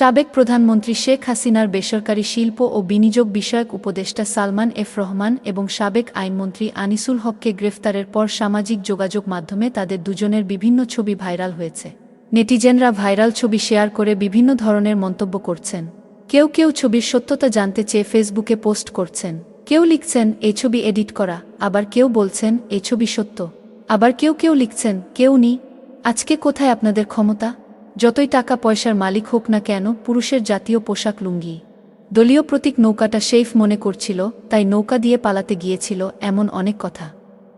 সাবেক প্রধানমন্ত্রী শেখ হাসিনার বেসরকারি শিল্প ও বিনিয়োগ বিষয়ক উপদেষ্টা সালমান এফ রহমান এবং সাবেক আইনমন্ত্রী আনিসুল হককে গ্রেফতারের পর সামাজিক যোগাযোগ মাধ্যমে তাদের দুজনের বিভিন্ন ছবি ভাইরাল হয়েছে। নেটিজেনরা ভাইরাল ছবি শেয়ার করে বিভিন্ন ধরনের মন্তব্য করছেন। কেউ কেউ ছবির সত্যতা জানতে চেয়ে ফেসবুকে পোস্ট করছেন। কেউ লিখছেন, এই ছবি এডিট করা। আবার কেউ বলছেন, এই ছবি সত্য। আবার কেউ কেউ লিখছেন, কেউ নি। আজকে কোথায় আপনাদের ক্ষমতা? যতই টাকা পয়সার মালিক হোক না কেন, পুরুষের জাতীয় পোশাক লুঙ্গি। দলীয় প্রতীক নৌকাটা সেফ মনে করছিল, তাই নৌকা দিয়ে পালাতে গিয়েছিল এমন অনেক কথা।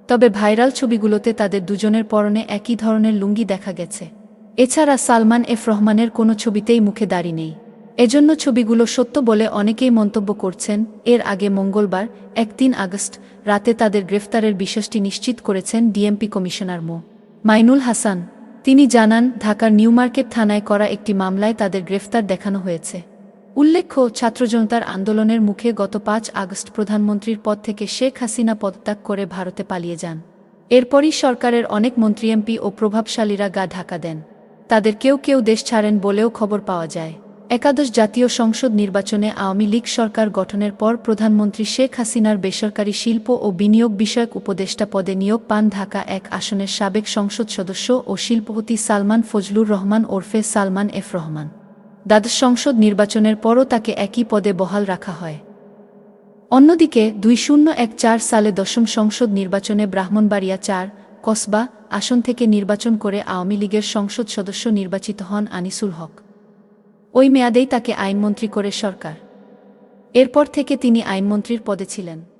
তবে ভাইরাল ছবিগুলোতে তাদের দুজনের পরনে একই ধরনের লুঙ্গি দেখা গেছে। এছাড়া সালমান এফ রহমানের কোনো ছবিতেই মুখে দাড়ি নেই। এজন্য ছবিগুলো সত্য বলে অনেকেই মন্তব্য করছেন, এর আগে মঙ্গলবার, এক তিন আগস্ট, রাতে তাদের গ্রেফতারের বিষয়টি নিশ্চিত করেছেন ডিএমপি কমিশনার মো। মাইনুল হাসান তিনি জানান, ঢাকার নিউমার্কেট থানায় করা একটি মামলায় তাদের গ্রেফতার দেখানো হয়েছে। উল্লেখ্য, ছাত্রজনতার আন্দোলনের মুখে গত পাঁচ আগস্ট প্রধানমন্ত্রীর পদ থেকে শেখ হাসিনা পদত্যাগ করে ভারতে পালিয়ে যান। এরপরই সরকারের অনেক মন্ত্রী, এমপি ও প্রভাবশালীরা গা ঢাকা দেন। তাদের কেউ কেউ দেশ ছাড়েন বলেও খবর পাওয়া যায়। একাদশ জাতীয় সংসদ নির্বাচনে আওয়ামী লীগ সরকার গঠনের পর প্রধানমন্ত্রী শেখ হাসিনার বেসরকারি শিল্প ও বিনিয়োগ বিষয়ক উপদেষ্টা পদে নিয়োগ পান ঢাকা এক আসনের সাবেক সংসদ সদস্য ও শিল্পপতি সালমান ফজলুর রহমান ওরফে সালমান এফ রহমান। দ্বাদশ সংসদ নির্বাচনের পরও তাকে একই পদে বহাল রাখা হয়। অন্যদিকে দুই শূন্য এক চার সালে দশম সংসদ নির্বাচনে ব্রাহ্মণবাড়িয়া চার, কসবা আসন থেকে নির্বাচন করে আওয়ামী লীগের সংসদ সদস্য নির্বাচিত হন আনিসুল হক। ওই মেয়াদেই তাকে আইনমন্ত্রী করে সরকার। এরপর থেকে তিনি আইনমন্ত্রীর পদে ছিলেন।